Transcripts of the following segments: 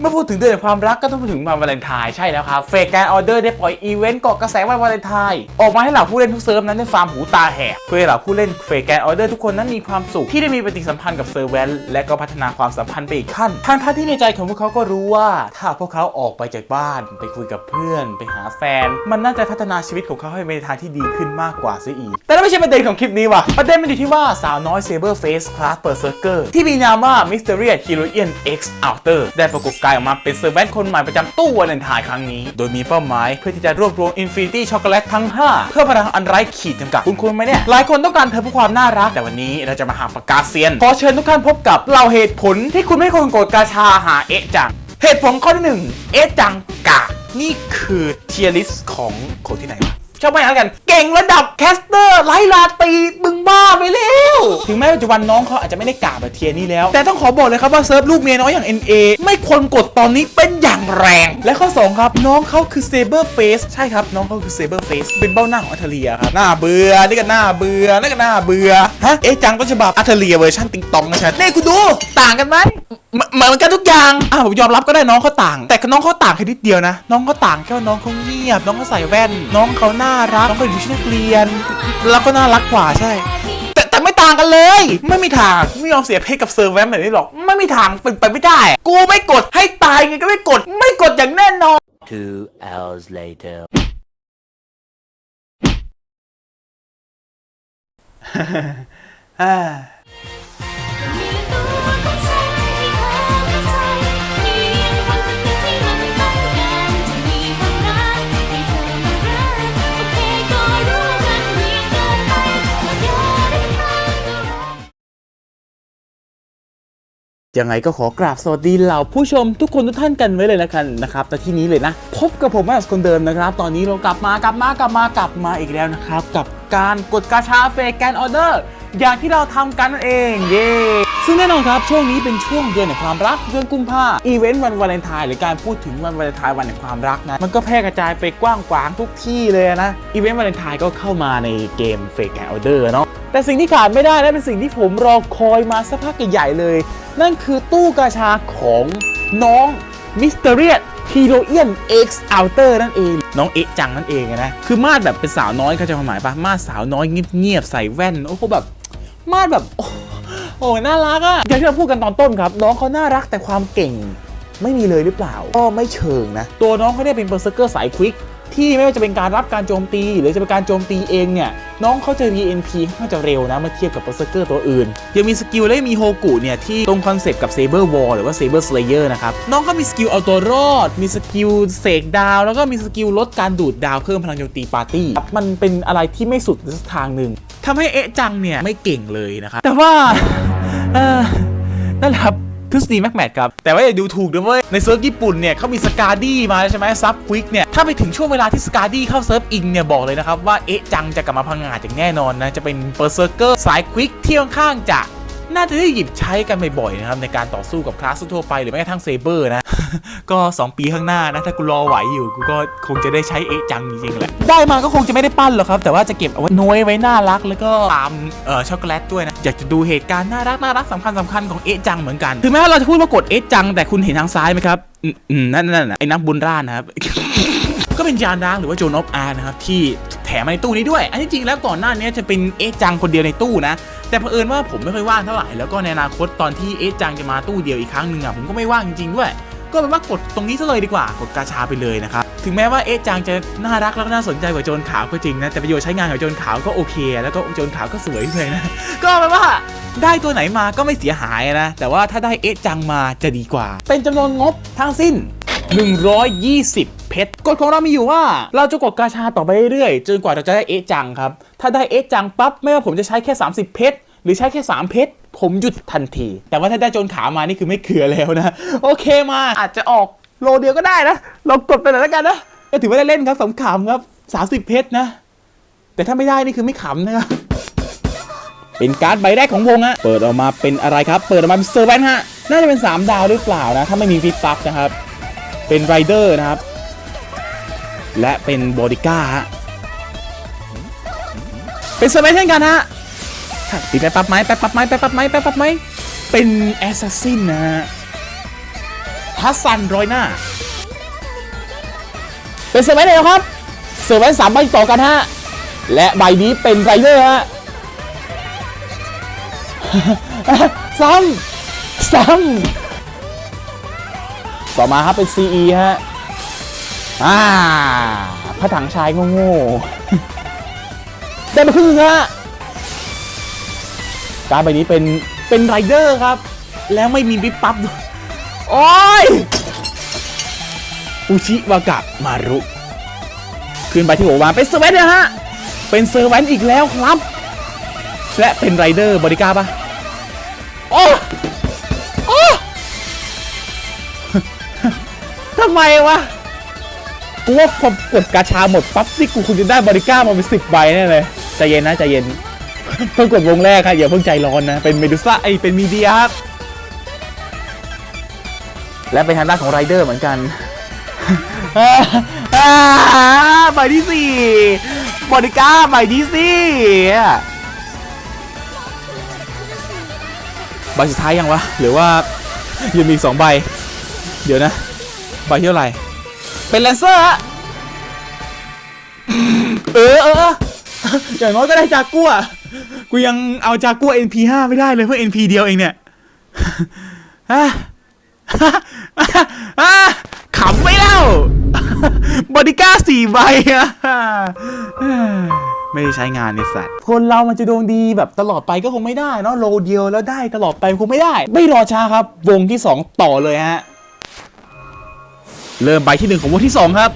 เมื่อพูดถึงเดือนแห่งความรักก็ต้องพูดถึงวันวาเลนไทน์ใช่แล้วครับเฟกแกนออเดอร์ได้ปล่อยอีเวนต์เกาะกระแสวันวาเลนไทน์ออกมาให้เหล่าผู้เล่นทุกเซิร์ฟนั้นได้ฟาร์มหูตาแหกเพื่อให้เหล่าผู้เล่นเฟกแกนออเดอร์ทุกคนนั้นมีความสุขที่ได้มีปฏิสัมพันธ์กับเซิร์ฟแวนและก็พัฒนาความสัมพันธ์ไปอีกขั้นทางท่าที่ในใจของพวกเขาก็รู้ว่า ถ้าพวกเขาออกไปจากบ้าน ไปคุยกับเพื่อน ไปหาแฟน มันน่าจะพัฒนาชีวิตของเขาให้ไปในทางที่ดีขึ้นมากกว่าเสียอีก แต่นั่นไม่ใช่ประเด็นของคลิปนี้ว่ะประเด็นมันอยู่ที่ว่าสาวน้อยเซเบอร์เฟสคลาสเปอร์เซอร์เกอร์ที่มีนามว่า Mysteria h e r o i a n X Outer ได้ปรากฏกายออกมาเป็นเซอร์แวนคนใหม่ประจำตู้วาเลนทน์ครั้งนี้ โดยมีเป้าหมายเพื่อที่จะรวบรวม Infinity Chocolate ทั้ง 5 เพื่อพลังอันไร้ขีดจำกัด คุณคุณไหมเนี่ย หลายคนต้องการเธอเพื่อความน่ารัก แต่วันนี้เราจะมาหาปากกาเซียน ขอเชิญทุกท่านพบกับเหล่าเหตุผลที่คุณไม่ควรกดกาชาหาเอะจัง เหตุผลข้อที่หนึ่งเอะจังกะนี่คือเทียริสของคนที่ไหนวะ ชอบไม่แล้วกัน เก่งระดับแคสเตอร์ไลลาตีมึงบ้าไปแล้ว ถึงแม้ปัจจุบันน้องเขาอาจจะไม่ได้กล่าวแบบเทียนี่แล้ว แต่ต้องขอบอกเลยครับว่าเซิร์ฟลูกเมียน้อยอย่าง NA ไม่ควรกดตอนนี้เป็นอย่างแรง และข้อ 2 ครับ น้องเขาคือเซเบอร์เฟสใช่ครับ น้องเขาคือเซเบอร์เฟสเป็นเบ้าหน้าของอัธเลียครับหน้าเบื่อนี่ก็หน้าเบื่อนี่ก็หน้าเบื่อฮะเอ๊จังต้นฉบับอัธเลียเวอร์ชันติงตองนะชัดนี่คุณดูต่างกันไหมเหมือนเหมือนกันทุกอย่างอะผมยอมรับก็ได้น้องเขาต่าง แต่น้องเขาต่างแค่นิดเดียวนะ น้องเขาต่างแค่ว่าน้องเขาเงียบ น้องเขาใส่แว่น น้องเขาน่ารัก น้องเขาอยู่ชุดนักเรียน แล้วก็น่ารักกว่าใช่ แต่แต่ไม่ต่างกันเลย ไม่มีทาง ไม่ยอมเสียเพศกับเซอร์แวนแบบนี้หรอก ไม่มีทางเป็นไปไม่ได้ กูไม่กด ให้ตายไงก็ไม่กด ไม่กดอย่างแน่นอน Two hours later. อ่า ยังไงก็ขอกราบสวัสดีเหล่าผู้ชมทุกคนทุกท่านกันไว้เลยนะกันนะครับแต่ที่นี้เลยนะ พบกับผมแม่คนเดิมนะครับ ตอนนี้เรากลับมากลับมากลับมากลับมาอีกแล้วนะครับ กับการกดกาชาเฟกแกนออเดอร์อย่างที่เราทำกันนั่นเองเย้ซึ่งแน่นอนครับช่วงนี้เป็นช่วงเดือนแห่งความรักเดือนกุมภาอีเวนต์วันวาเลนไทน์หรือการพูดถึงวันวาเลนไทน์วันแห่งความรักนะ มันก็แพร่กระจายไปกว้างขวางทุกที่เลยนะอีเวนต์วาเลนไทน์ก็เข้ามาในเกมเฟกแกนออเดอร์เนาะ แต่สิ่งที่ขาดไม่ได้และเป็นสิ่งที่ผมรอคอยมาสักพักใหญ่ๆเลย นั่นคือตู้กาชาของน้องมิสเตอรียฮีโรเอียน X Outer นั่นเอง น้องเอะจังนั่นเองนะ คือมาดแบบเป็นสาวน้อยเข้าใจความหมายปะมาดสาวน้อยเงียบๆใส่แว่น โอ้โหแบบ มาดแบบ โอ้โอ้น่ารักอะอย่างที่เราพูดกันตอนต้นครับ น้องเขาน่ารักแต่ความเก่งไม่มีเลยหรือเปล่า ก็ไม่เชิงนะ ตัวน้องเขาเนี่ยเป็นเบอร์เซอร์เกอร์สายควิก ที่ไม่ว่าจะเป็นการรับการโจมตี หรือจะเป็นการโจมตีเองเนี่ย น้องเขาจะ VNP ค่อนข้างจะเร็วนะเมื่อเทียบกับเบอร์เซอร์เกอร์ตัวอื่น ยังมีสกิลและมีโฮกุเนี่ย ที่ตรงคอนเซปต์กับ Saber Wall หรือว่า Saber Slayer นะครับ น้องก็มีสกิลเอาตัวรอด มีสกิลเสกดาว แล้วก็มีสกิลลดการดูดดาวเพิ่มพลังโจมตีปาร์ตี้ มันเป็นอะไรที่ไม่สุดทางหนึ่งทำให้เอะจังเนี่ยไม่เก่งเลยนะครับแต่ว่านั่นแหละครับ ทฤษฎีแม็กแมทครับ แต่ว่าอย่าดูถูกนะเว้ยในเซิร์ฟญี่ปุ่นเนี่ยเขามีสกาดี้มาใช่ไหมซับควิกเนี่ย ถ้าไปถึงช่วงเวลาที่สกาดี้เข้าเซิร์ฟอิงเนี่ย บอกเลยนะครับว่าเอ๊ะจังจะกลับมาพังงาดอย่างแน่นอนนะ จะเป็นเปอร์เซอร์เกอร์สายควิกที่ค่อนข้างจะ น่าจะได้หยิบใช้กันบ่อยๆนะครับในการต่อสู้กับคลาสทั่วไปหรือแม้กระทั่งเซเบอร์นะ ก็ 2 ปีข้างหน้านะ ถ้ากูรอไหวอยู่กูก็คงจะได้ใช้เอะจังจริงๆแหละได้มาก็คงจะไม่ได้ปั้นหรอกครับ แต่ว่าจะเก็บเอาไว้น้อยไว้น่ารัก แล้วก็ตามเอ่อช็อกโกแลตด้วยนะ อยากจะดูเหตุการณ์น่ารักน่ารักสำคัญสำคัญของเอะจังเหมือนกันถึงแม้ว่าเราจะพูดว่ากดเอะจังแต่คุณเห็นทางซ้ายไหมครับอืมอืมนั่นนั่นน่ะไอ้นักบุญร่านนะครับ ก็เป็นยานร้างหรือว่าโจนอฟอาร์นะครับที่แถมมาในตู้นี้ด้วย อันที่จริงแล้วก่อนหน้านี้จะเป็นเอจังคนเดียวในตู้นะ แต่เผอิญว่าผมไม่ค่อยว่างเท่าไหร่ แล้วก็ในอนาคตตอนที่เอจังจะมาตู้เดียวอีกครั้งหนึ่งอะผมก็ไม่ว่างจริงๆด้วย ก็เป็นว่ากดตรงนี้ซะเลยดีกว่ากดกาชาไปเลยนะครับ ถึงแม้ว่าเอจังจะน่ารักแล้วก็น่าสนใจกว่าโจนขาวก็จริงนะ แต่ประโยชน์ใช้งานของโจนขาวก็โอเค แล้วก็โจนขาวก็สวยเลยนะ ก็แปลว่าได้ตัวไหนมาก็ไม่เสียหายนะ แต่ว่าถ้าได้เอจังมาจะดีกว่า เป็นจำนวนงบทั้งสิ้น 120 เพชรกฎของเรามีอยู่ว่า เราจะกดกาชาต่อไปเรื่อยๆจนกว่าเราจะได้เอะจังครับ ถ้าได้เอะจังปั๊บไม่ว่าผมจะใช้แค่ 30 เพชรหรือใช้แค่ 3 เพชรผมหยุดทันที แต่ว่าถ้าได้โจนขามานี่คือไม่เขือแล้วนะ โอเคมาอาจจะออกโลเดียวก็ได้นะเรากดไปเลยแล้วกันนะก็ถือว่าได้เล่นครับสมขำครับ 30 เพชรนะ แต่ถ้าไม่ได้นี่คือไม่ขำนะครับเป็นการ์ดใบแรกของวงฮะเปิดออกมาเป็นอะไรครับ เปิดออกมาเป็นเซอร์แวนฮะน่าจะเป็น 3 ดาวหรือเปล่านะ ถ้าไม่มีฟิตปับนะครับ เป็นไรเดอร์นะครับ และเป็นบอดิก้าฮะเป็นเซอร์แวนเช่นกันฮะติดไปปั๊บไหมไปปั๊บไหมไปปั๊บไหมไปปั๊บไหมเป็นแอสซัสซินนะฮะฮัสซันรอยหน้า เป็นเซอร์แวนเดียวครับเซอร์แวนสามใบต่อกันฮะ และใบนี้เป็นไรเดอร์ฮะซ้ำซ้ำต่อมาครับเป็น CE ฮะ อ่าพระถังชายโง่ๆได้มาครึ่งฮะการใบนี้เป็นเป็นไรเดอร์ครับ แล้วไม่มีวิปปั๊บด้วยโอ้ยอุชิวากะมารุขึ้นไปที่หัวานเป็นเซเว่นนะฮะ เป็นเซเว่นอีกแล้วครับ และเป็นไรเดอร์บริการปะโอ้โอ้ทำไมวะ กูว่าพอกดกาชาหมดปั๊บนี่กูคงจะได้บริการมาเป็นสิบใบแน่เลยใจเย็นนะใจเย็นเพิ่งกดวงแรกครับอย่าเพิ่งใจร้อนนะ เป็นเมดูซ่าไอเป็นมีเดียครับและเป็นทางด้านของไรเดอร์เหมือนกันใบที่สี่บริก้าใบที่สี่ใบสุดท้ายยังวะ หรือว่ายังมีสองใบ เดี๋ยวนะ ใบเท่าไหร่ เป็นแลนเซอร์ฮะเออเอออย่างน้อยก็ได้จากกัวกูยังเอาจากกัว NP5 ไม่ได้เลยเพื่อ NP เดียวเองเนี่ยอะอะขำไม่เล่าบอดี้ก้าสี่ใบอะไม่ได้ใช้งานในสัตว์ คนเรามันจะดวงดีแบบตลอดไปก็คงไม่ได้เนาะโลเดียวแล้วได้ตลอดไปคงไม่ได้ ไม่รอช้าครับ วงที่ 2 ต่อเลยฮะ เริ่มใบที่ 1 ของวงที่ 2 ครับ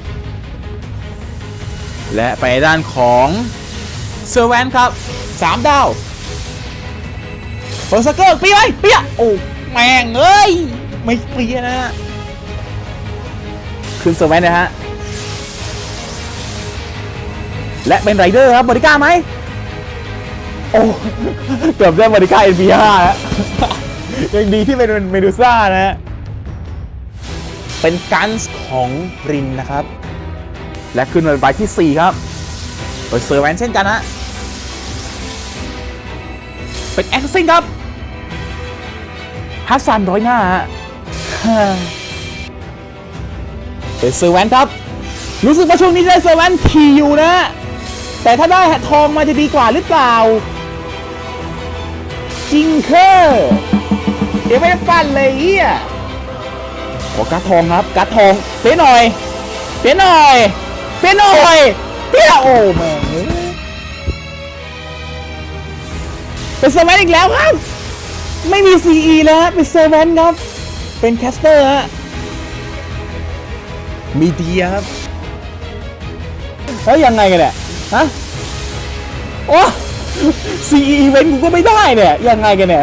และไปด้านของเซอร์แวนครับ 3 ดาวเปิดสเกอร์ปีไปเปียโอ้แม่งเอ้ย ไม่เปียนะฮะขึ้นเซอร์แวนนะฮะ และเป็นไรเดอร์ครับบริการไหมโอ้เกือบได้บริการ NP5 แล้วยังดีที่เป็นเมดูซ่านะฮะ เป็นกันส์ของรินนะครับ และขึ้นมาเป็นใบที่ 4 ครับโดยเซอร์แวนเช่นกันฮะเป็นแอคซิงครับฮัสซันร้อยหน้าฮะเป็นเซอร์แวนครับ รู้สึกว่าช่วงนี้ได้เซอร์แวนทีอยู่นะ แต่ถ้าได้ทองมาจะดีกว่าหรือเปล่า จิงเคอร์ เดี๋ยวไม่ได้ปั้นเลยเฮีย ขอการ์ดทองครับการ์ดทองเป็นหน่อย เป็นหน่อยเป็นหน่อยเปลี่ยโอ้แม่เป็นเซอร์แวนอีกแล้วครับ ไม่มี CE แล้วเป็นเซอร์แวนครับ เป็นแคสเตอร์ฮะมีเดียครับแล้วยังไงกันเนี่ยฮะโอ้ CE event กูก็ไม่ได้เนี่ยยังไงกันเนี่ย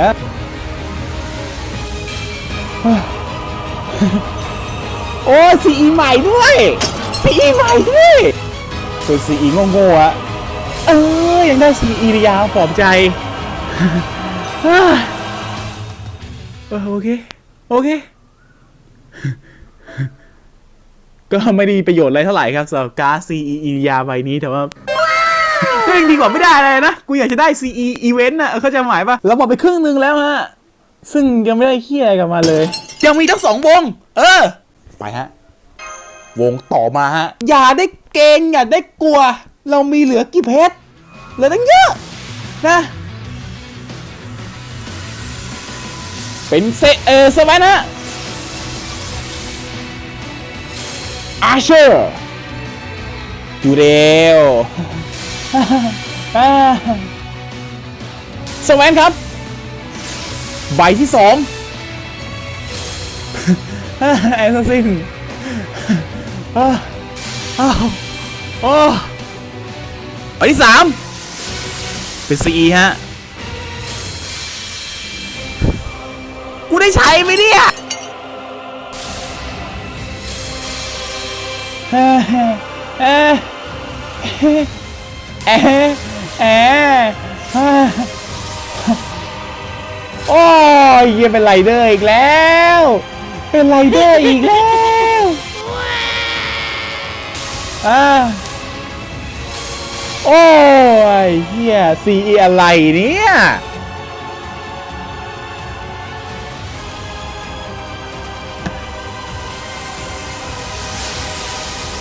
ฮะโอ้ CE ใหม่ด้วย CE ใหม่ด้วยส่วน CE โง่ๆอะเออยังได้ CE ระยาวปลอบใจเออโอเค โอเค ก็ไม่ได้มีประโยชน์อะไรเท่าไหร่ครับสำหรับการ์ด CE อียาใบนี้แต่ว่าก็ยังดีกว่าไม่ได้อะไรนะ กูอยากจะได้ CE event น่ะเออเข้าใจหมายปะเราหมดไปครึ่งหนึงแล้วฮะ ซึ่งยังไม่ได้เคี้ยอะไรกลับมาเลย ยังมีทั้งสองวง เออ ไปฮะ วงต่อมาฮะ อย่าได้เกรงอย่าได้กลัว เรามีเหลือกี่เพชรเหลือตั้งเยอะนะ เป็นเซเออสวัสนะอาเชอร์อยู่เร็วสแวนครับ ใบที่สอง แอสซัสซินอ้าวอ้าวโอ้ใบที่สามเป็นซีฮะ กูได้ใช้ไหมเนี่ยเอ้ยเอ้ยเอ้ยเอ้ยโอ้ยเหี้ยเป็นไรเดอร์อีกแล้ว เป็นไรเดอร์อีกแล้วอ่าโอ้ยเฮียซีอะไรเนี่ย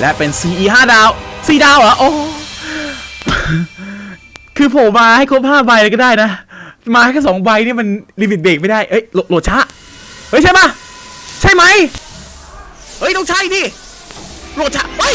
และเป็น CE 5ดาว 4 ดาวเหรอ โอ้ คือผล่มาให้ครบ5ใบเลยก็ได้นะ มาแค่2ใบนี่มันลิมิตเบรกไม่ได้ เอ้ยโลโหลดช้า เฮ้ย ใช่ปะ ใช่ไหม เฮ้ย ต้องใช่ดิโหลดช้าเฮ้ย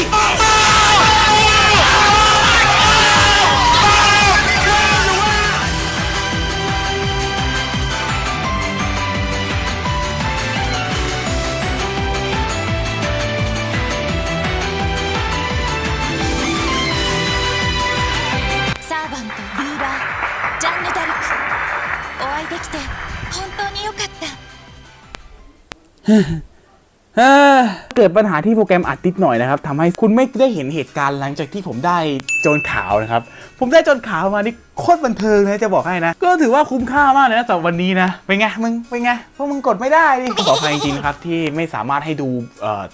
เกิดปัญหาที่โปรแกรมอัดติดหน่อยนะครับทำให้คุณไม่ได้เห็นเหตุการณ์หลังจากที่ผมได้โจรขาวนะครับ ผมได้โจรขาวมานี่โคตรบันเทิงนะจะบอกให้นะ ก็ถือว่าคุ้มค่ามากเลยนะแต่วันนี้นะเป็นไงมึงเป็นไงเพราะมึงกดไม่ได้ดิขออภัยจริงๆครับที่ไม่สามารถให้ดู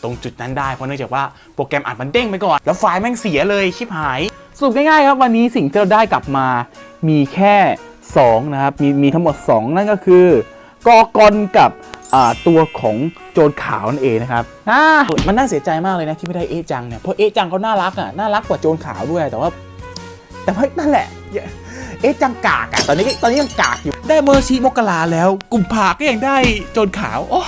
ตรงจุดนั้นได้เพราะเนื่องจากว่าโปรแกรมอัดมันเด้งไปก่อน แล้วไฟล์แม่งเสียเลยชิบหายสรุปง่ายๆครับวันนี้สิ่งที่เราได้กลับมามีแค่2นะครับมีมีทั้งหมด 2 นั่นก็คือกอกอนกับ ตัวของโจรขาวนั่นเองนะครับอ่ามันน่าเสียใจมากเลยนะที่ไม่ได้เอะจังเนี่ยเพราะเอะจังเขาน่ารักอะน่ารักกว่าโจรขาวด้วยแต่ว่า แต่ว่านั่นแหละ เอ๊ะจังกากอะตอนนี้ตอนนี้ยังกากอยู่ได้เมอร์ชีมกราแล้วกุมภาก็ยังได้โจรขาวโอ้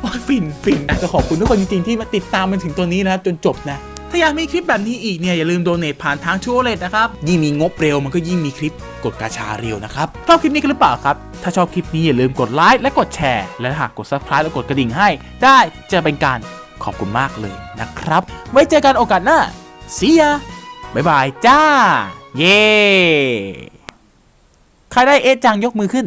โอ้ยฟินฟินนะก็ขอบคุณทุกคนจริงๆที่มาติดตามมันถึงตัวนี้นะครับจนจบนะ ถ้าอยากมีคลิปแบบนี้อีกเนี่ยอย่าลืมโดเนทผ่านทางชูเลตนะครับ ยิ่งมีงบเร็วมันก็ยิ่งมีคลิปกดกาชาเร็วนะครับ ชอบคลิปนี้กันหรือเปล่าครับ ถ้าชอบคลิปนี้อย่าลืมกดไลค์และกดแชร์ และหากกด subscribe และกดกระดิ่งให้ ได้จะเป็นการขอบคุณมากเลยนะครับ ไว้เจอกันโอกาสหน้า see ya บ๊ายบายจ้า เย้ ใครได้เอะจังยกมือขึ้น